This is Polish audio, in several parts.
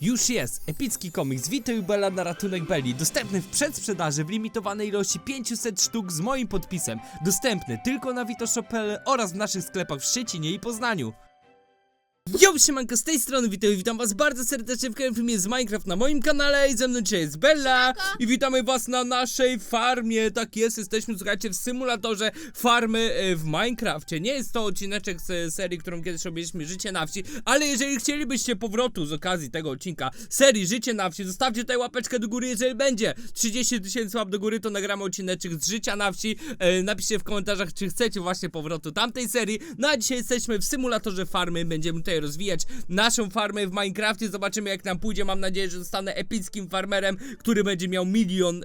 Już jest! Epicki komiks Witaj Bella na ratunek Belli. Dostępny w przedsprzedaży w limitowanej ilości 500 sztuk z moim podpisem. Dostępny tylko na Witoshop.pl oraz w naszych sklepach w Szczecinie i Poznaniu. Yo, siemanko, z tej strony witam, witam was bardzo serdecznie w kolejnym filmie z Minecraft na moim kanale i ze mną dzisiaj jest Bella. I witamy was na naszej farmie, tak jest, jesteśmy, słuchajcie, w symulatorze farmy e, w Minecrafcie, nie jest to odcineczek z serii, którą kiedyś robiliśmy, Życie na wsi, ale jeżeli chcielibyście powrotu z okazji tego odcinka serii Życie na wsi, zostawcie tutaj łapeczkę do góry, jeżeli będzie 30 tysięcy łap do góry, to nagramy odcineczek z Życia na wsi, e, napiszcie w komentarzach, czy chcecie właśnie powrotu tamtej serii, no a dzisiaj jesteśmy w symulatorze farmy, będziemy tutaj rozwijać naszą farmę w Minecrafcie, zobaczymy jak nam pójdzie, mam nadzieję, że zostanę epickim farmerem, który będzie miał milion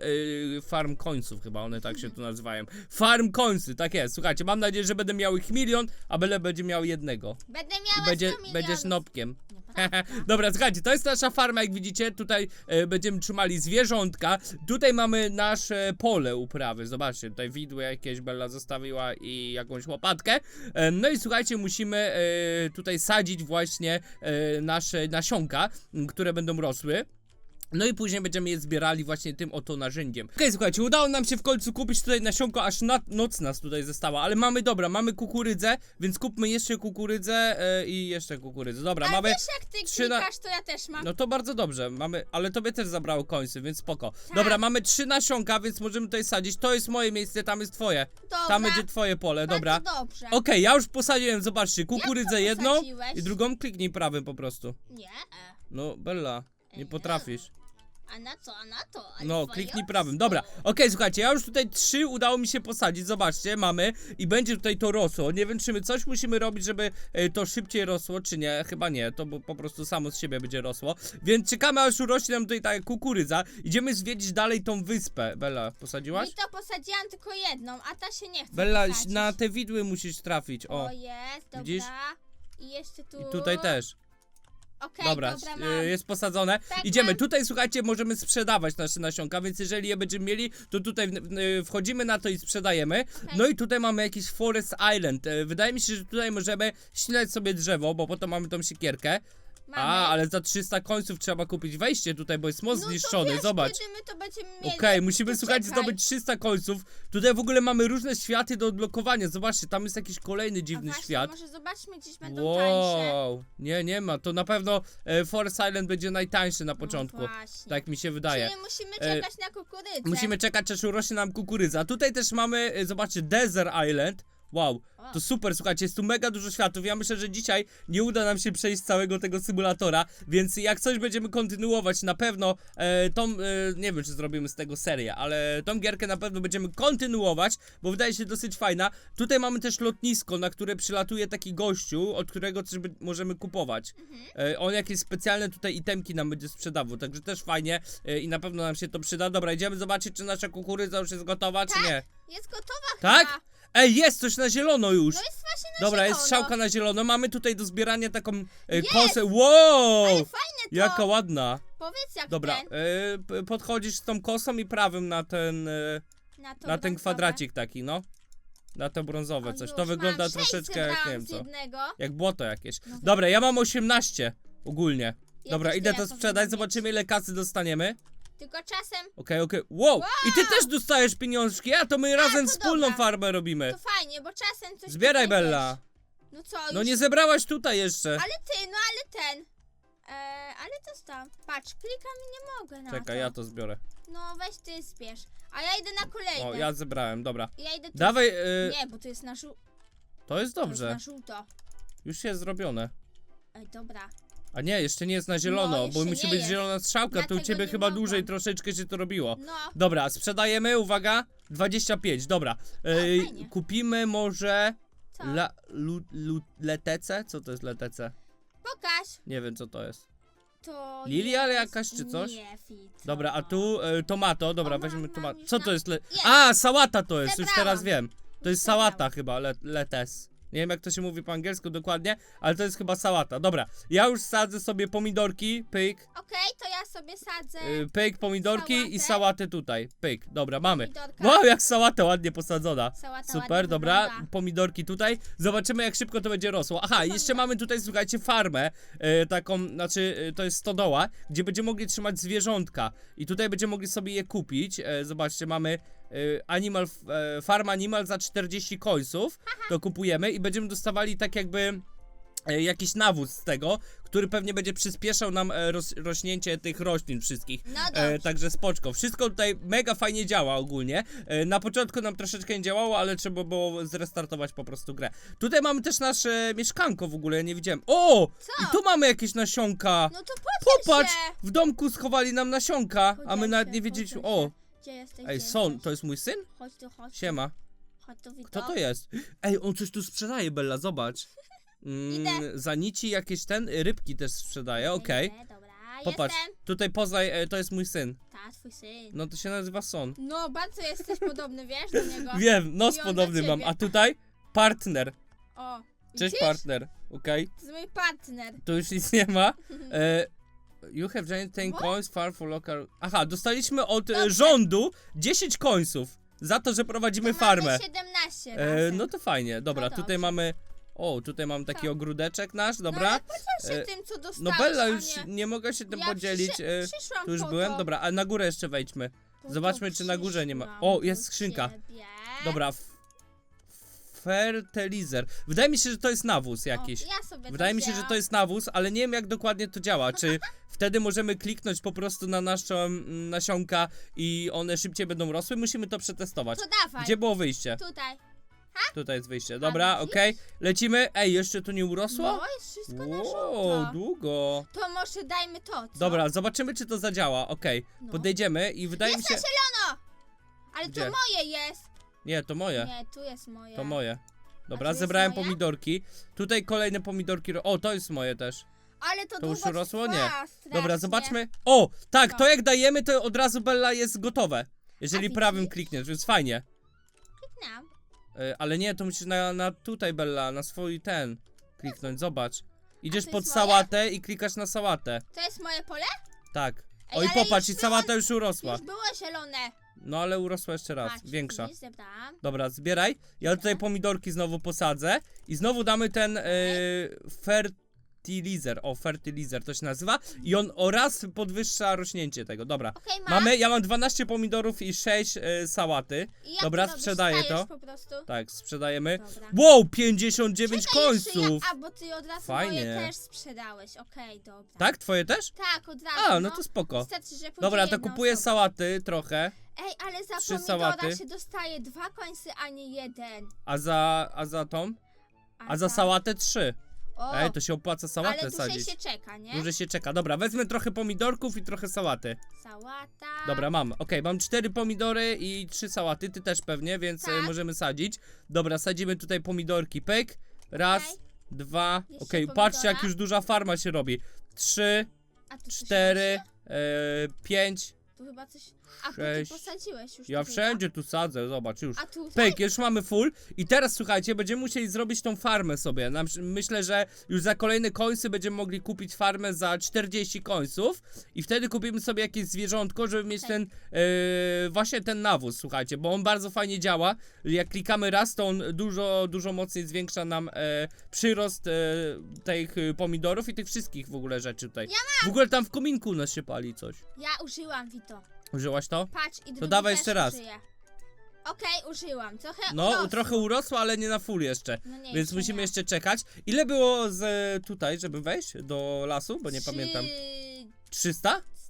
e, farm końców, chyba. One tak się tu nazywają, farm końcy, tak jest, słuchajcie, mam nadzieję, że będę miał ich milion, a Bele będzie miał jednego. Będę i miała będzie, 100 milionów. będziesz nopkiem. Dobra, słuchajcie, to jest nasza farma, jak widzicie, tutaj e, będziemy trzymali zwierzątka, tutaj mamy nasze pole uprawy, zobaczcie, tutaj widły jakieś Bella zostawiła i jakąś łopatkę, e, no i słuchajcie, musimy e, tutaj sadzić właśnie e, nasze nasionka, które będą rosły. No i później będziemy je zbierali właśnie tym oto narzędziem. Okej, słuchajcie, udało nam się w końcu kupić tutaj nasionko, aż na noc nas tutaj została, ale mamy, dobra, mamy kukurydzę, więc kupmy jeszcze kukurydzę e, i jeszcze kukurydzę. Dobra, Ale mamy... wiesz jak ty trzy na- klikasz, to ja też mam. No to bardzo dobrze, mamy, ale tobie też zabrało końcy, więc spoko. Tak. Dobra, mamy trzy nasionka, więc możemy tutaj sadzić. To jest moje miejsce, tam jest twoje. Dobra, Tam będzie twoje pole, dobra. Dobrze. Okej, ja już posadziłem, zobaczcie, kukurydzę jedną i drugą kliknij prawym po prostu. Nie. No, Bella, nie potrafisz. A na co, a na to? No, kliknij prawym. Dobra, okej, słuchajcie, ja już tutaj trzy udało mi się posadzić. Zobaczcie, mamy i będzie tutaj to rosło. Nie wiem, czy my coś musimy robić, żeby e, to szybciej rosło, czy nie. Chyba nie, to po prostu samo z siebie będzie rosło. Więc czekamy, aż urośnie nam tutaj ta kukurydza. Idziemy zwiedzić dalej tą wyspę. Bella, posadziłaś? I to posadziłam tylko jedną, a ta się nie chce Bella, posadzić. na te widły musisz trafić. O, O, jest, dobra. widzisz? I jeszcze tu. i tutaj też. Okej, Dobra, dobra, y, jest posadzone. Tak, Idziemy. mam. Tutaj, słuchajcie, możemy sprzedawać nasze nasionka, więc jeżeli je będziemy mieli, to tutaj w- wchodzimy na to i sprzedajemy. No i tutaj mamy jakiś Forest Island. E, Wydaje mi się, że tutaj możemy ścinać sobie drzewo, bo potem mamy tą siekierkę. Mamy. A, ale za 300 końców trzeba kupić wejście tutaj, bo jest most no zniszczony, to wiesz, zobacz. Kiedy my to będziemy mieli. Okej, musimy, to słuchajcie, czekaj. zdobyć 300 końców. Tutaj w ogóle mamy różne światy do odblokowania. Zobaczcie, tam jest jakiś kolejny A dziwny właśnie, świat. może zobaczmy, gdzieś będą tańsze. Wow, nie, nie ma. To na pewno e, Forest Island będzie najtańszy na początku. No właśnie. tak mi się wydaje. Czyli musimy E, czekać na kukurydzę. Musimy czekać, aż urośnie nam kukurydza. Tutaj też mamy, e, zobaczcie, Desert Island. Wow, to super, słuchajcie, jest tu mega dużo światów. Ja myślę, że dzisiaj nie uda nam się przejść całego tego symulatora, więc jak coś będziemy kontynuować, na pewno e, tą, e, nie wiem czy zrobimy z tego serię, ale tą gierkę na pewno będziemy kontynuować, bo wydaje się dosyć fajna. Tutaj mamy też lotnisko, na które przylatuje taki gościu, od którego coś by, możemy kupować. E, on jakieś specjalne tutaj itemki nam będzie sprzedawał, także też fajnie e, i na pewno nam się to przyda. Dobra, idziemy zobaczyć, czy nasza kukurydza już jest gotowa, czy Tak. nie. Jest gotowa Tak? Ej, jest coś na zielono już! No jest właśnie na Dobra, zielono. jest strzałka na zielono. Mamy tutaj do zbierania taką e, Jest! kosę. Wow! Ale fajne to. Jaka ładna. Powiedz jak Dobra, ten. e, p- podchodzisz z tą kosą i prawym na ten e, Na, to na ten brązowe. kwadracik taki, no. Na to brązowe O, coś. już To wygląda sześć troszeczkę jak nie zebrałam wiem z co. jednego. Jak błoto jakieś. No. Dobra, ja mam 18 ogólnie. Ja Dobra, też idę tyle to sprzedać, zobaczymy ile kasy dostaniemy. Tylko czasem Okej, okej. Wow! I ty też dostajesz pieniążki, a to my razem to wspólną dobra. farmę robimy. to fajnie, bo czasem coś Zbieraj tutaj, Bella. wiesz, No co, No już... nie zebrałaś tutaj jeszcze. Ale ty, no ale ten. E, ale to stał. Patrz, klikam i nie mogę na to. Czekaj, ja to zbiorę. No weź ty zbierz. A ja idę na kolejne. O, ja zebrałem, dobra. Ja idę tu. Dawaj, e, Nie, bo to jest na żółto. to jest To jest dobrze. na żółto. Już jest zrobione. Ej, dobra. A nie, jeszcze nie jest na zielono, No, bo jeszcze musi nie być jest. zielona strzałka, to u Dlatego ciebie nie chyba mogłam. dłużej troszeczkę się to robiło. No, Dobra, sprzedajemy, uwaga, 25, dobra. Ej, fajnie. kupimy może co? la, lu, lu, letece? Co to jest letece? Pokaż. Nie wiem co to jest. To Lilia jest... jakaś czy coś? Nie, fit. Dobra, a tu e, tomato, dobra, O, mam, weźmy mam tomato. już Co na- to jest? Le... Jest. A, sałata to jest, już Zebrałam. teraz wiem. To jest zebrałam. sałata chyba, le, letes. Nie wiem jak to się mówi po angielsku dokładnie, ale to jest chyba sałata. Dobra, ja już sadzę sobie pomidorki, pyk. Okej, to ja sobie sadzę Y, Pyk, pomidorki i Sałatę. sałatę tutaj. Pyk, dobra, mamy. pomidorka. Wow, jak sałata ładnie posadzona. Sałata Super, ładnie dobra, wygląda. pomidorki tutaj. Zobaczymy jak szybko to będzie rosło. Aha, jeszcze mamy tutaj, słuchajcie, farmę, e, taką, znaczy e, to jest stodoła, gdzie będziemy mogli trzymać zwierzątka. I tutaj będziemy mogli sobie je kupić. E, zobaczcie, mamy animal, f- e, farm animal za 40 końców. To kupujemy i będziemy dostawali tak jakby e, jakiś nawóz z tego, który pewnie będzie przyspieszał nam e, roś, rośnięcie tych roślin wszystkich. No E, także spoczko. Wszystko tutaj mega fajnie działa ogólnie. E, na początku nam troszeczkę nie działało, ale trzeba było zrestartować po prostu grę. Tutaj mamy też nasze mieszkanko w ogóle, ja nie widziałem. O! Co? I tu mamy jakieś nasionka. No to podziel Popatrz! się. W domku schowali nam nasionka, a my Podziel nawet nie wiedzieliśmy. podziel O! Gdzie jesteś? Ej, gdzie Son, jesteś? to jest mój syn? Chodź tu, chodź tu. Siema. Chodź tu, Wito. Kto to jest? Ej, on coś tu sprzedaje, Bella, zobacz. Mm, Idę. za nici jakieś ten, rybki też sprzedaje, okej. Idę, Dobra, Popatrz, jestem. tutaj poznaj, e, to jest mój syn. Ta, twój syn. No to się nazywa Son. No, bardzo jesteś podobny, wiesz, do niego. Wiem, nos I on podobny do mam. ciebie. A tutaj partner. O, Cześć widzisz? partner, okej? To jest mój partner. Tu już nic nie ma. E, you have gained 10 What? coins far for local... Aha, dostaliśmy od e, rządu 10 coinsów za to, że prowadzimy farmę. Mamy 17 E, razem. no to fajnie, dobra, No tutaj dobrze. mamy... O, tutaj mam taki Co? ogródeczek nasz, No, dobra. ale podziel się E, tym, co dostałeś, No Bella, już nie. mogę się tym ja podzielić. Przyszy, E, przyszłam tu już po byłem, to. dobra, a na górę jeszcze wejdźmy. To Zobaczmy, czy na górze nie ma- przyszłam O, do jest skrzynka. ciebie. Dobra, fertilizer. Wydaje mi się, że to jest nawóz jakiś. O, ja sobie to Wydaje mi się, że to jest nawóz, ale nie wiem jak dokładnie to działa. Czy wtedy możemy kliknąć po prostu na naszą mm, nasionka i one szybciej będą rosły? Musimy to przetestować. To dawaj. Gdzie było wyjście? Tutaj. Tutaj jest wyjście. Dobra, widzisz? okej. Lecimy. Ej, jeszcze tu nie urosło? No, jest wszystko na Wow, żółto. długo. To może dajmy to, co? Dobra, zobaczymy czy to zadziała. Okej. No. Podejdziemy i wydaje mi Jest się... na zielono! Ale Gdzie? to moje jest. Nie, to moje. Nie, tu jest moje. To moje. Dobra, tu jest zebrałem moje? pomidorki. Tutaj kolejne pomidorki. ro- O, to jest moje też. Ale to, To już długo urosło? trwa, Nie. strasznie. Dobra, zobaczmy. O, tak, Co? to jak dajemy, to od razu Bella jest gotowe. Jeżeli A prawym widzisz? klikniesz, więc fajnie. Kliknęłam. E, ale nie, to musisz na, na tutaj, Bella, na swój ten kliknąć, zobacz. Idziesz to pod jest moje? sałatę i klikasz na sałatę. To jest moje pole? Tak. Ej, Oj, ale popatrz, i już sałata już urosła. Już było zielone. No ale urosła jeszcze raz, Patrz, większa. widzisz, zebrałam. Dobra, zbieraj. Ja tutaj pomidorki znowu posadzę i znowu damy ten e, fertilizer. O, fertilizer to się nazywa. I on oraz podwyższa rośnięcie tego. Dobra. Okej, mam. Mamy, ja mam 12 pomidorów i 6 e, sałaty. I jak Dobra, to robisz? sprzedaję Stajesz to. po prostu. Tak, sprzedajemy. Dobra. Wow, 59 Czekaj, jeszcze końców! Ja, a, bo ty od razu Fajnie. moje też sprzedałeś. Okej, dobra. Tak, twoje też? Tak, od razu. A, no to spoko. Wystarczy, że pójdzie Dobra, to jedna kupuję osoba. sałaty trochę, Ej, ale za trzy pomidora sałaty. się dostaje dwa końce, a nie jeden. a za, a za tą? A za sałatę 3. O, Ej, to się opłaca sałatę ale dłużej sadzić. się czeka, nie? Dłużej się czeka. Dobra, wezmę trochę pomidorków i trochę sałaty. Sałata. Dobra, mam. Okej, mam cztery pomidory i trzy sałaty. Ty też pewnie, więc Tak. e, możemy sadzić. Dobra, sadzimy tutaj pomidorki. Pyk. Raz, Okej. dwa. Jeszcze Okej, patrzcie jak już duża farma się robi. Trzy, A tu coś cztery, e, pięć. Tu chyba coś... A, tu ty sześć. posadziłeś już Ja tu chyba. wszędzie tu sadzę, zobacz już. A tu... Pyk, już mamy full i teraz słuchajcie, będziemy musieli zrobić tą farmę sobie. Nam, myślę, że już za kolejne końsy będziemy mogli kupić farmę za 40 końców i wtedy kupimy sobie jakieś zwierzątko, żeby mieć ten, e, właśnie ten nawóz, słuchajcie, bo on bardzo fajnie działa. Jak klikamy raz, to on dużo, dużo mocniej zwiększa nam e, przyrost e, tych e, pomidorów i tych wszystkich w ogóle rzeczy tutaj. W ogóle tam w kominku u nas się pali coś. Ja użyłam, Vito. Użyłaś to? Patrz i drugi dawaj też jeszcze raz. użyję. Okej, użyłam. Trochę No, urosło. trochę urosło, ale nie na full jeszcze. No nie, Więc jeszcze musimy nie. jeszcze czekać. Ile było z e, tutaj, żeby wejść do lasu? Bo nie Trzy- pamiętam.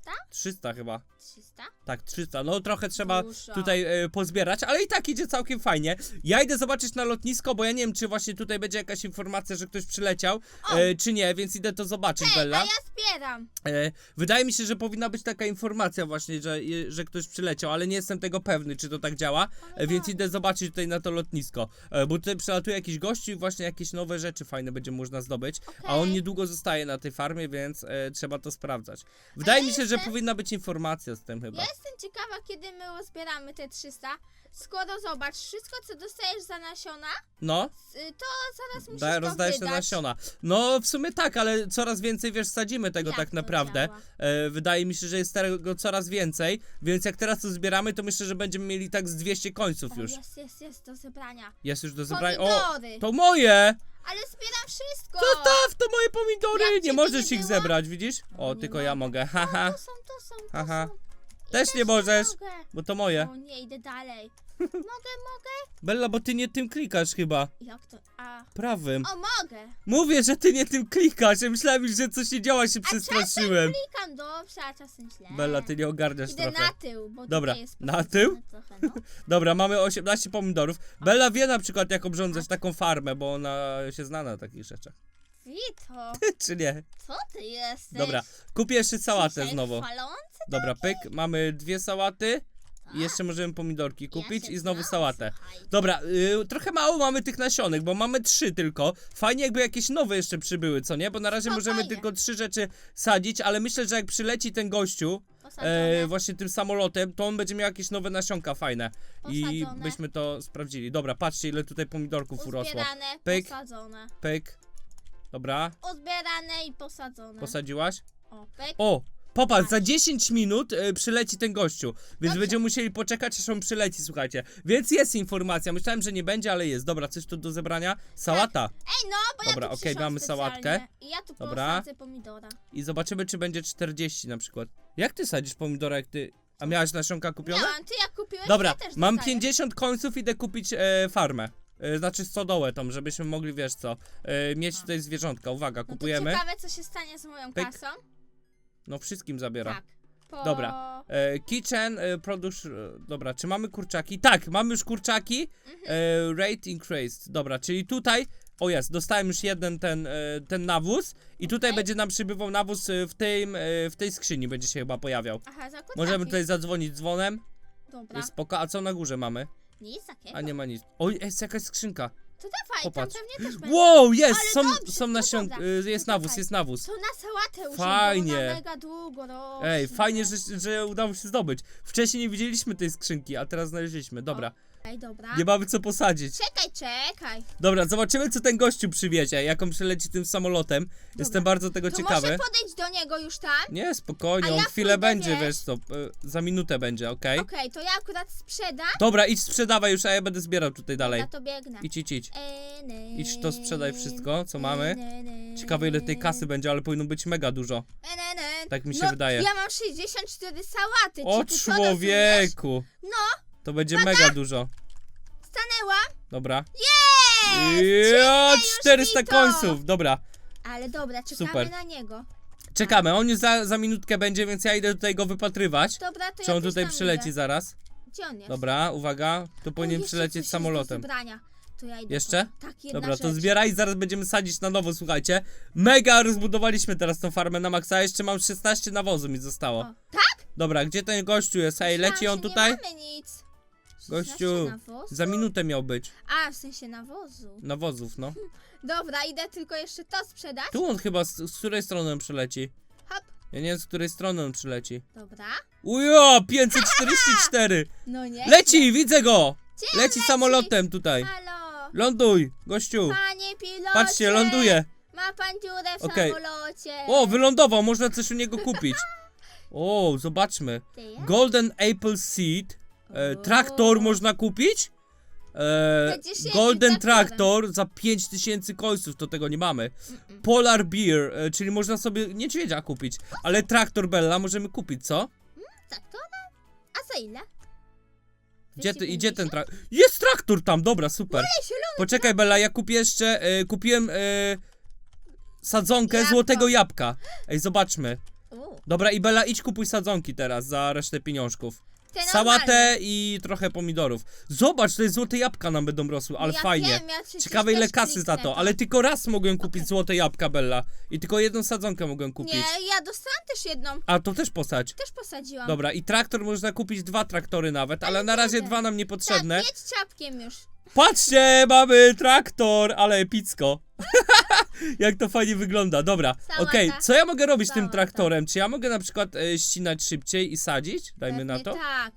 300? Sta? 300 chyba. 300? Tak, 300. No trochę trzeba Dużo. tutaj e, pozbierać, ale i tak idzie całkiem fajnie. Ja idę zobaczyć na lotnisko, bo ja nie wiem, czy właśnie tutaj będzie jakaś informacja, że ktoś przyleciał, e, czy nie, więc idę to zobaczyć, Ej, Bella. a ja zbieram. E, wydaje mi się, że powinna być taka informacja właśnie, że, je- że ktoś przyleciał, ale nie jestem tego pewny, czy to tak działa, e, więc idę zobaczyć tutaj na to lotnisko, e, bo tutaj przylatuje jakiś gościu i właśnie jakieś nowe rzeczy fajne będzie można zdobyć, a on Okej. niedługo zostaje na tej farmie, więc e, trzeba to sprawdzać. Wydaje mi się, że powinna być informacja z tym chyba. Ja jestem ciekawa, kiedy my zbieramy te 300. skoro zobacz, wszystko co dostajesz za nasiona, No, y, to zaraz musisz da, to rozdajesz te wydać. nasiona. No, w sumie tak, ale coraz więcej, wiesz, sadzimy tego Jak tak to naprawdę. działa? E, wydaje mi się, że jest tego coraz więcej, więc jak teraz to zbieramy, to myślę, że będziemy mieli tak z 200 końców O, już. jest, jest, jest do zebrania. Jest już do zebrania. O, Pomidory! to moje! Ale zbieram wszystko! Zostaw to moje pomidory! Jak Nie możesz nie ich było? zebrać, widzisz? O, tylko ja mogę. Haha, To są, to są, to są. Też nie możesz. mogę. bo to moje. O nie, idę dalej. Mogę, mogę? Bella, bo ty nie tym klikasz chyba. Jak to? A. Prawym. O, mogę! Mówię, że ty nie tym klikasz. Ja myślałem że coś nie działa, się A czasem przestraszyłem. klikam dobrze, a czasem źle. Bella, ty nie ogarniasz Idę trochę. na tył, bo Dobra, tutaj jest na tył? Trochę, no. Dobra, mamy 18 pomidorów. Bella wie na przykład, jak obrządzać taką farmę, bo ona się zna na takich rzeczach. Wito, Czy nie? co ty jesteś? Dobra, kupię jeszcze sałatę Dzisiaj znowu. chwalący? Dobra, pyk, mamy dwie sałaty. Tak. I jeszcze możemy pomidorki kupić się i znowu znam, sałatę. Dobra, y, trochę mało mamy tych nasionek, bo mamy trzy tylko. Fajnie jakby jakieś nowe jeszcze przybyły, co nie? Bo na razie możemy Spokojnie. tylko trzy rzeczy sadzić, ale myślę, że jak przyleci ten gościu Posadzone. e, właśnie tym samolotem, to on będzie miał jakieś nowe nasionka fajne. I Posadzone. byśmy to sprawdzili. Dobra, patrzcie ile tutaj pomidorków urosło. Uzbierane, Pyk. posadzone. Pyk. Dobra, Uzbierane i posadzone. posadziłaś? o, pyk. O! Popatrz, za 10 minut e, przyleci ten gościu, więc Dobrze. będziemy musieli poczekać, aż on przyleci, słuchajcie. Więc jest informacja, myślałem, że nie będzie, ale jest. Dobra, coś tu do zebrania? Sałata. Ej, no, bo Dobra, ja tu okej, przyszłam mamy specjalnie. sałatkę. I ja tu Dobra. posadzę pomidora. I zobaczymy, czy będzie 40 na przykład. Jak ty sadzisz pomidora, jak ty... A miałaś nasionka kupione? Miałam, ty jak kupiłeś, Dobra, ja też mam dostaję. 50 końców, idę kupić e, farmę. E, znaczy stodołę tą, żebyśmy mogli, wiesz co, e, mieć A. tutaj zwierzątka. Uwaga, No kupujemy. ciekawe, co się stanie z moją Pyk. kasą. No wszystkim zabiera. Tak. Po... Dobra. E, kitchen, e, produce, e, dobra, czy mamy kurczaki? Tak, mamy już kurczaki. Mhm. E, rate increased, dobra, czyli tutaj, o jest, dostałem już jeden ten, e, ten nawóz i tutaj będzie nam przybywał nawóz w, tym, e, w tej skrzyni, będzie się chyba pojawiał. Aha, za kurczaki. Możemy tutaj zadzwonić dzwonem, Dobra. jest spoko, a co na górze mamy? Nic takiego. A nie ma nic. Oj, jest jakaś skrzynka. To dawaj, Popatrz. tam pewnie też będzie. Wow, jest, Ale są, dobrze, są to nasion, dobra. y, jest To nawóz, dawaj. jest nawóz. To na sałatę już Fajnie. Bo ona mega długo rośnie. Ej, fajnie, że, że udało się zdobyć. Wcześniej nie widzieliśmy tej skrzynki, a teraz znaleźliśmy. Dobra, Ej, dobra. nie mamy co posadzić. Czekaj, czekaj. Dobra, zobaczymy co ten gościu przywiezie, jak on przyleci tym samolotem. Jestem bardzo tego To ciekawy. może podejdź do niego już tam? Nie, spokojnie, A on ja chwilę pójdę, będzie, wiesz? wiesz co, za minutę będzie, okej? Okej, to ja akurat sprzedam. Dobra, idź sprzedawaj już, a ja będę zbierał tutaj dalej. Ja to biegnę. Idź, idź, idź. E, ne, Idź to sprzedaj wszystko, co mamy. ne, ne, Ciekawe ile tej kasy będzie, ale powinno być mega dużo. ne, ne, ne. Tak mi się no, wydaje. Ja mam 64 sałaty. O ty to rozumiesz? człowieku! No, To będzie mega dużo. stanęłam. Dobra. Jest! Ja, już 400 mi to. końców, dobra. Ale dobra, czekamy Super. na niego. Czekamy, on już za, za minutkę będzie, więc ja idę tutaj go wypatrywać. Dobra, to Czy ja on też tutaj tam przyleci idę. zaraz? Gdzie on jest? Dobra, uwaga, tu O, powinien jeszcze coś przylecieć jest do samolotem. zebrania. To ja idę Jeszcze? Po... Tak, jedna Dobra, to rzecz. zbieraj i zaraz będziemy sadzić na nowo, słuchajcie. Mega rozbudowaliśmy teraz tą farmę na maksa, jeszcze mam 16 nawozu mi zostało. O, tak? Dobra, gdzie ten gościu jest? Ej, leci on że tutaj? Nie mamy nic. Gościu, 16 nawozu? Za minutę miał być. A, w sensie nawozu. Nawozów, no. Dobra, idę tylko jeszcze to sprzedać. Tu on chyba, z, z której strony on przyleci? Hop, Ja nie wiem, z której strony on przyleci. dobra. Ujo, 544! No nie. Leci, widzę go! Gdzie on Leci samolotem tutaj. Halo. Ląduj, gościu. Panie pilocie. Patrzcie, ląduje. Ma pan dziurę w Okej. samolocie. O, wylądował, można coś u niego kupić. O, zobaczmy. Ty ja? Golden Apple Seed. E, traktor można kupić? E, Golden traktorem. Traktor za 5000 końców, to tego nie mamy. Polar Beer, e, czyli można sobie niedźwiedzia kupić, ale traktor Bella możemy kupić, co? Tak, to ona. A za ile? Gdzie, ty, idzie ten 250? traktor? Jest traktor tam, dobra, super. Poczekaj Bella, ja kupię jeszcze, e, kupiłem e, sadzonkę Jabłko. złotego jabłka. Ej, zobaczmy. U, Dobra, i Bella, idź kupuj sadzonki teraz za resztę pieniążków. Te normalne. Sałatę i trochę pomidorów. Zobacz, tutaj złote jabłka nam będą rosły, ale ja fajnie. Wiem, ja przecież Ciekawe ile też kasy za kliknę to, ale tylko raz mogłem kupić złote jabłka, Bella. I tylko jedną sadzonkę mogłem kupić. Nie, ja dostałam też jedną. A to też posadź. Też posadziłam. Dobra, i traktor można kupić dwa traktory nawet, ale na razie dwa nam niepotrzebne. Tak, jedź czapkiem już. Patrzcie, mamy traktor, ale epicko. Jak to fajnie wygląda. Dobra, Sałata. okej, co ja mogę robić tym Sałata. traktorem? Czy ja mogę na przykład e, ścinać szybciej i sadzić? Dajmy na to. tak.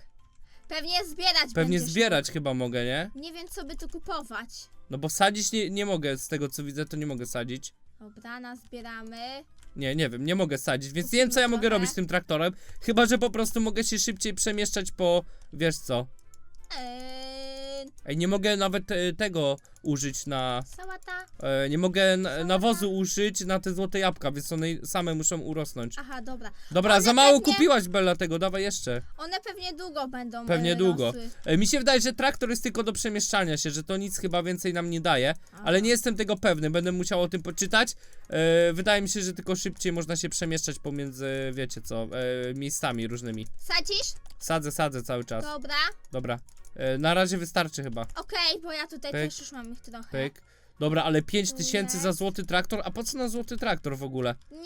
Pewnie zbierać Pewnie będziesz. zbierać chyba mogę, nie? Nie wiem, co by tu kupować. No bo sadzić nie, nie mogę, z tego co widzę, to nie mogę sadzić. Dobra, nazbieramy. Nie, nie wiem, nie mogę sadzić, więc nie wiem co ja mogę Trochę. robić z tym traktorem. Chyba, że po prostu mogę się szybciej przemieszczać po, wiesz co. Eee, Ej, nie mogę nawet e, tego użyć na... sałata. E, nie mogę na, nawozu użyć na te złote jabłka, więc one same muszą urosnąć. Aha, dobra. Dobra, one za mało pewnie- kupiłaś Bella tego, dawaj jeszcze. One pewnie długo będą Pewnie e, długo. rosły. E, mi się wydaje, że traktor jest tylko do przemieszczania się, że to nic chyba więcej nam nie daje, ale nie jestem tego pewny, będę musiał o tym poczytać. E, wydaje mi się, że tylko szybciej można się przemieszczać pomiędzy, wiecie co, e, miejscami różnymi. Sadzisz? Sadzę, sadzę cały czas. Dobra. Dobra. E, na razie wystarczy chyba. Okej, bo ja tutaj Pyk. też już mam ich trochę. Pyk. Dobra, ale 5 Tu tysięcy za jest. złoty traktor, a po co na złoty traktor w ogóle? Nie,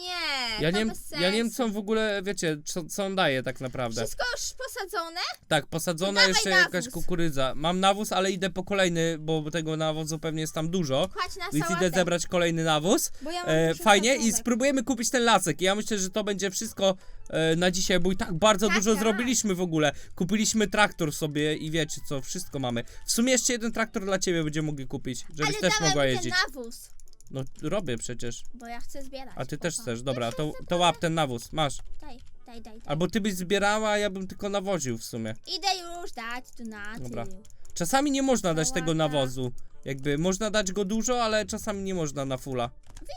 Ja to nie, wiem, bez ja nie wiem sensu. co on w ogóle, wiecie, co, co on daje tak naprawdę. Wszystko już posadzone? Tak, posadzona dawaj jeszcze nawóz. jakaś kukurydza. Mam nawóz, ale idę po kolejny, bo tego nawozu pewnie jest tam dużo. Kładź na Więc sałatę. idę zebrać kolejny nawóz. Bo ja mam E, dużo fajnie i sadzonek. spróbujemy kupić ten lasek. Ja myślę, że to będzie wszystko e, na dzisiaj, bo i tak bardzo Tak, dużo tak. zrobiliśmy w ogóle. Kupiliśmy traktor sobie i wiecie co, wszystko mamy. W sumie jeszcze jeden traktor dla ciebie będziemy mogli kupić, żebyś Ale też dawaj mogła jeździć. ten nawóz, No robię przecież. bo ja chcę zbierać. A ty też Opa. chcesz, dobra, to, to łap ten nawóz, masz. Daj, daj, daj, daj. Albo ty byś zbierała, a ja bym tylko nawoził w sumie. Idę już dać tu na Dobra. tył. Czasami nie można dać tego nawozu. Jakby można dać go dużo, ale czasami nie można na fulla.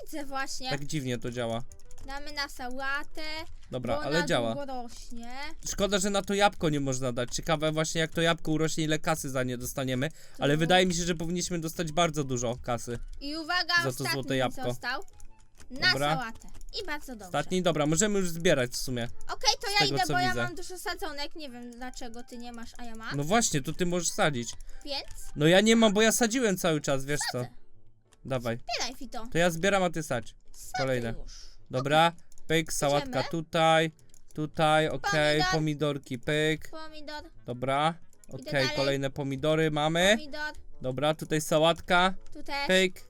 Widzę właśnie. Tak dziwnie to działa. Damy na sałatę, Dobra, bo ale ona działa. długo rośnie. Szkoda, że na to jabłko nie można dać. Ciekawe właśnie jak to jabłko urośnie, ile kasy za nie dostaniemy. Ale Tu. wydaje mi się, że powinniśmy dostać bardzo dużo kasy. I uwaga, Za to ostatni złote jabłko. został. Na Dobra. sałatę. I bardzo dobrze. Ostatni, dobra, możemy już zbierać w sumie. Okej, to ja tego, idę, co bo ja widzę. mam dużo sadzonek. Nie wiem dlaczego ty nie masz, a ja mam. No właśnie, to ty możesz sadzić. Więc No ja nie mam, bo ja sadziłem cały czas, wiesz co. Dawaj. zbieraj Fito. To ja zbieram, a ty sadź. Sadzę Kolejne. już. Dobra, pyk, sałatka Idziemy? tutaj, tutaj, okej, Pomidor. pomidorki, pyk. Pomidor, Dobra, okej, dalej. kolejne pomidory mamy. pomidor, Dobra, tutaj sałatka, tu też. pyk,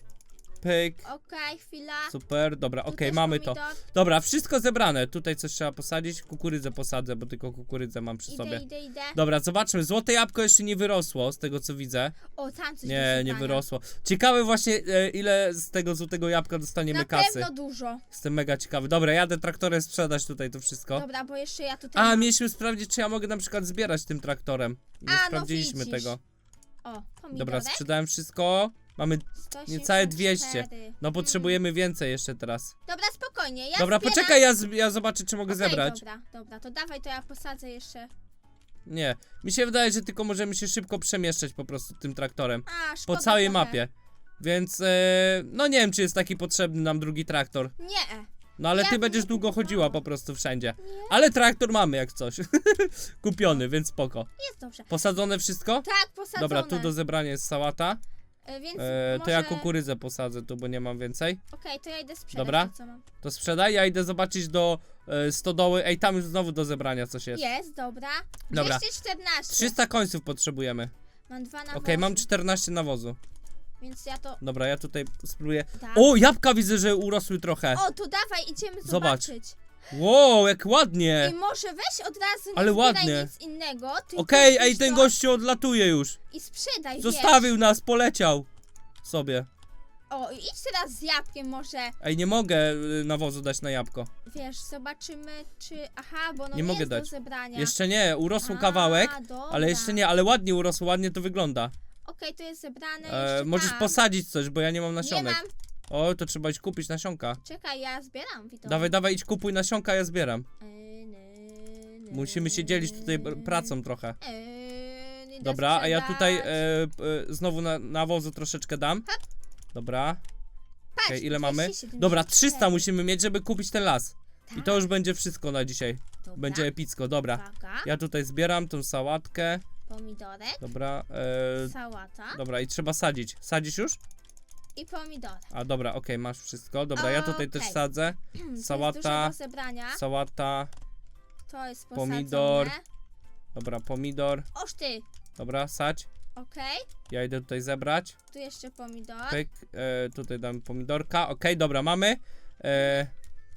pyk. Okej, chwila. Super, dobra, Tu okej, też mamy to. pomidor. Dobra, wszystko zebrane. Tutaj coś trzeba posadzić. Kukurydzę posadzę, bo tylko kukurydzę mam przy Idę, sobie. idę, idę. Dobra, zobaczmy. Złote jabłko jeszcze nie wyrosło, z tego co widzę. O, tam coś do Nie, nie wyrosło. Ciekawe właśnie, e, ile z tego złotego jabłka dostaniemy Na kasy. pewno dużo. Jestem mega ciekawy. Dobra, jadę traktorem sprzedać tutaj to wszystko. Dobra, bo jeszcze ja tutaj A, mieliśmy sprawdzić, czy ja mogę na przykład zbierać tym traktorem. Nie A, no sprawdziliśmy widzisz. tego. O, pomidorek. Dobra, sprzedałem wszystko. Mamy, 184. niecałe 200. no potrzebujemy więcej jeszcze teraz. Dobra, spokojnie, ja Dobra, zbieram. poczekaj, ja, z- ja zobaczę, czy mogę Okej, zebrać. Dobra, dobra, to dawaj, to ja posadzę jeszcze. Nie, mi się wydaje, że tylko możemy się szybko przemieszczać po prostu tym traktorem. A, Po szkoda całej trochę. mapie. Więc, e, no nie wiem, czy jest taki potrzebny nam drugi traktor. Nie, No ale Ja ty bym będziesz nie długo kupowała. chodziła po prostu wszędzie. Ale traktor mamy jak coś. Kupiony, więc spoko. jest dobrze. Posadzone wszystko? Tak, posadzone. Dobra, tu do zebrania jest sałata. E, Więc E, może... to ja kukurydzę posadzę tu, bo nie mam więcej. Okej, to ja idę sprzedać Dobra. to, co mam. To sprzedaj, ja idę zobaczyć do e, stodoły. Ej, tam już znowu do zebrania coś jest. Jest, dobra. Dobra. 214. 300 końców potrzebujemy. Mam dwa na Okej, mam 14 nawozu. Więc ja to Dobra, ja tutaj spróbuję. dam. O, jabłka widzę, że urosły trochę. O, to dawaj, idziemy Zobacz. zobaczyć. Wow, jak I ładnie. może weź od razu nie Ale zbieraj ładnie. nic innego, tylko Okej, wrzuć ej, ten to gościu odlatuje już. I sprzedaj, Zostawił nas, poleciał sobie. wiesz. O, i idź teraz z jabłkiem może, Ej, nie mogę y, nawozu dać na jabłko. wiesz, zobaczymy czy... Aha, bo no Nie nie, mogę jest dać. do zebrania. Jeszcze nie, urosł A, kawałek, dobra. ale jeszcze nie, ale ładnie urosł, ładnie to wygląda. Okej, to jest zebrane E, jeszcze możesz posadzić coś, bo ja nie mam Nie nasionek. mam. O, to trzeba iść kupić nasionka. Czekaj, ja zbieram, Wito. Dawaj, dawaj, idź kupuj nasionka, ja zbieram. E, Musimy się dzielić tutaj pracą trochę. E, Dobra, a ja tutaj e, e, znowu na, nawozu troszeczkę dam. Dobra, Patrz, okej, ile mamy? 274. Dobra, 300 musimy mieć, żeby kupić ten las. I Tak, to już będzie wszystko na dzisiaj. dobra. Będzie epicko, dobra. Uwaga, Ja tutaj zbieram tą sałatkę. pomidorek, Dobra, e, sałata dobra i trzeba sadzić. Sadzisz już? I pomidorek. A dobra, okej, masz wszystko. Dobra, ja tutaj też Okej. sadzę. To jest Sałata, do zebrania. Sałata, To jest posadzone. pomidor. dobra, pomidor. Oż ty. Dobra, sadź. Okej, Ja idę tutaj zebrać. tu jeszcze pomidor. Pyk, e, tutaj dam pomidorka. Okej, dobra, mamy. E,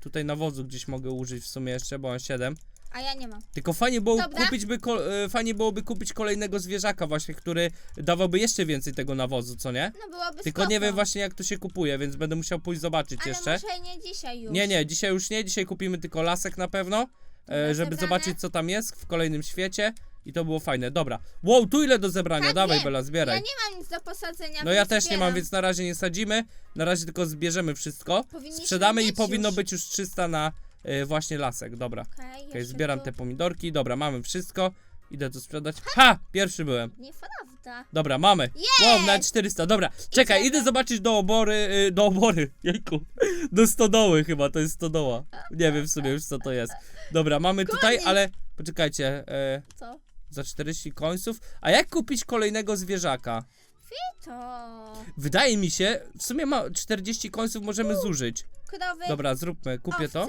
tutaj nawozu gdzieś mogę użyć w sumie jeszcze, bo mam 7. A ja nie mam. Tylko fajnie było Dobra. kupić by ko- e, fajnie byłoby kupić kolejnego zwierzaka właśnie, który dawałby jeszcze więcej tego nawozu, co nie? No byłoby Tylko spoko. nie wiem właśnie jak to się kupuje, więc będę musiał pójść zobaczyć Ale jeszcze. może nie dzisiaj już. Nie, nie, dzisiaj już nie, dzisiaj kupimy tylko lasek na pewno, e, żeby zebrane. zobaczyć co tam jest w kolejnym świecie i to było fajne. Dobra. Wow, tu ile do zebrania? Tak, Dawaj wiem. Bela, zbieraj. Ja nie mam nic do posadzenia. No ja więc też nie mam, zbieram. więc na razie nie sadzimy. Na razie tylko zbierzemy wszystko. Powinniśmy Sprzedamy i mieć powinno już. być już 300 na e, właśnie lasek. Dobra. Okej, Okej, jeszcze zbieram te pomidorki. Dobra, mamy wszystko. Idę to sprzedać. Ha! Pierwszy byłem. Nieprawda. Dobra, mamy. Jest! Wow, na 400. Dobra, czekaj, Idziemy. idę zobaczyć do obory, y, do obory, jejku, do stodoły chyba, to jest stodoła. Nie wiem w sumie już co to jest. Dobra, mamy tutaj, ale poczekajcie, e, Co? za 40 końców. A jak kupić kolejnego zwierzaka? To. Wydaje mi się, w sumie ma 40 końców możemy zużyć. Krowy. Dobra, zróbmy, kupię to.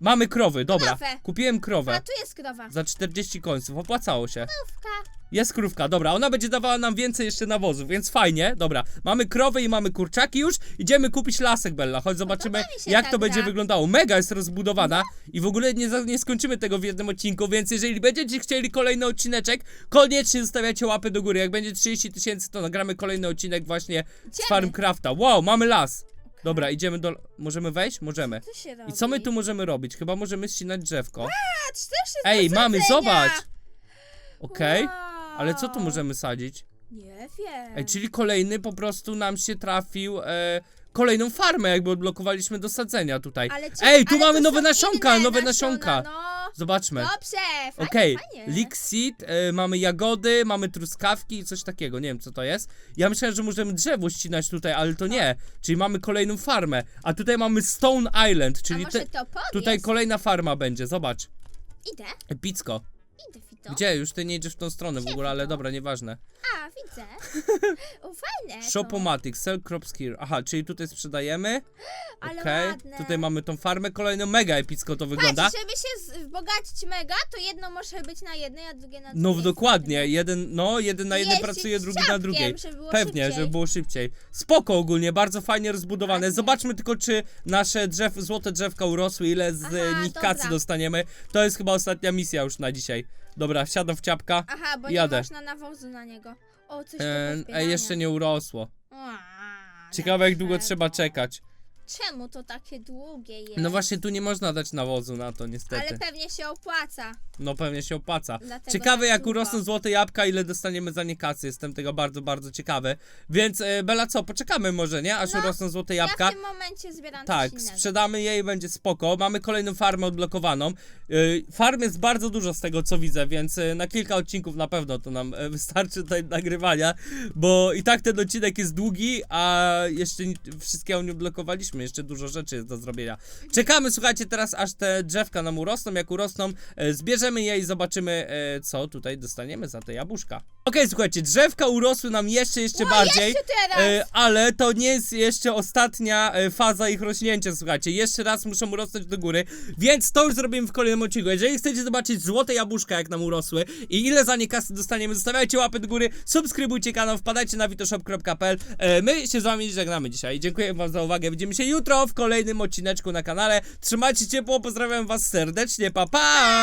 Mamy krowy, dobra. Krowę. Kupiłem A krowę tu jest krowa. za 40 końców, opłacało się. Krówka. Jest krówka, dobra, ona będzie dawała nam więcej jeszcze nawozów, więc fajnie, dobra. Mamy krowy i mamy kurczaki już, idziemy kupić lasek, Bella, chodź zobaczymy Podoba mi się jak ta to będzie gra. No. wyglądało. Mega jest rozbudowana i w ogóle nie, za- nie skończymy tego w jednym odcinku, więc jeżeli będziecie chcieli kolejny odcineczek, koniecznie zostawiacie łapy do góry. Jak będzie 30 tysięcy, to nagramy kolejny odcinek właśnie z Idziemy. Farmcrafta. Wow, mamy las. Dobra, idziemy do... Możemy wejść? Możemy. Co się robi? I co my tu możemy robić? Chyba możemy ścinać drzewko. Patrz, też jest Ej, mamy, posadzenia. zobacz! Okej, Wow. ale co tu możemy sadzić? Nie wiem. Ej, czyli kolejny po prostu nam się trafił e, kolejną farmę, jakby odblokowaliśmy do sadzenia tutaj. Ale ci- Ej, tu ale mamy to nowe są nasionka, inne nowe nasionka. No. Zobaczmy. Dobrze, fajnie, Okej, fajnie. leek seed, e, mamy jagody, mamy truskawki i coś takiego, nie wiem co to jest. Ja myślałem, że możemy drzewo ścinać tutaj, ale to nie. Czyli mamy kolejną farmę. A tutaj mamy Stone Island, A czyli może te, to tutaj kolejna farma będzie, zobacz. Idę, Epicko. idę, Fito. Gdzie? Już ty nie idziesz w tą stronę w Gdzie ogóle, ale to? dobra, nieważne. A, widzę. o, fajne to. Shopomatic, sell crops here. Aha, czyli tutaj sprzedajemy. Ale Okej, ładne. tutaj mamy tą farmę kolejną, mega epicko to wygląda. Patrz, żeby się wzbogacić mega, to jedno może być na jednej, a drugie na drugiej. No dokładnie, jeden, no jeden na jednej Jeździć pracuje, drugi na drugiej. żeby było Pewnie, szybciej. żeby było szybciej. Spoko ogólnie, bardzo fajnie rozbudowane. Ładnie. Zobaczmy tylko, czy nasze drzew, złote drzewka urosły, ile z Aha, nich dobra. kacy dostaniemy. To jest chyba ostatnia misja już na dzisiaj. Dobra, wsiadam w ciapka. Aha, bo Jadę. nie można nawozu na niego. O, coś E, do Ej, jeszcze nie urosło. Ua, Ciekawe jak długo drzewo. trzeba czekać. Czemu to takie długie jest? No właśnie tu nie można dać nawozu na to niestety. Ale pewnie się opłaca. No pewnie się opłaca. Dlatego Ciekawe tak jak długo. urosną złote jabłka, ile dostaniemy za nie kasy. Jestem tego bardzo, bardzo ciekawy. Więc e, Bela co, poczekamy może, nie? Aż No, urosną złote Ja jabłka. w tym momencie zbieram Tak, coś innego. sprzedamy je i będzie spoko. Mamy kolejną farmę odblokowaną. Yy, Farm jest bardzo dużo z tego co widzę, więc yy, na kilka odcinków na pewno to nam e, wystarczy tutaj nagrywania, bo i tak ten odcinek jest długi, a jeszcze ni- wszystkiego nie odblokowaliśmy, jeszcze dużo rzeczy jest do zrobienia. Czekamy, słuchajcie, teraz aż te drzewka nam urosną, jak urosną, e, zbierzemy je i zobaczymy, e, co tutaj dostaniemy za te jabłuszka. Okej, słuchajcie, drzewka urosły nam jeszcze, jeszcze bardziej. jeszcze teraz! E, ale to nie jest jeszcze ostatnia e, faza ich rośnięcia, słuchajcie. Jeszcze raz muszą urosnąć do góry, więc to już zrobimy w kolejnym odcinku. Jeżeli chcecie zobaczyć złote jabłuszka, jak nam urosły i ile za nie kasy dostaniemy, zostawiajcie łapy do góry, subskrybujcie kanał, wpadajcie na witoshop.pl. E, my się z wami żegnamy dzisiaj. Dziękuję wam za uwagę. Widzimy się jutro w kolejnym odcineczku na kanale. Trzymajcie ciepło, pozdrawiam was serdecznie, pa pa!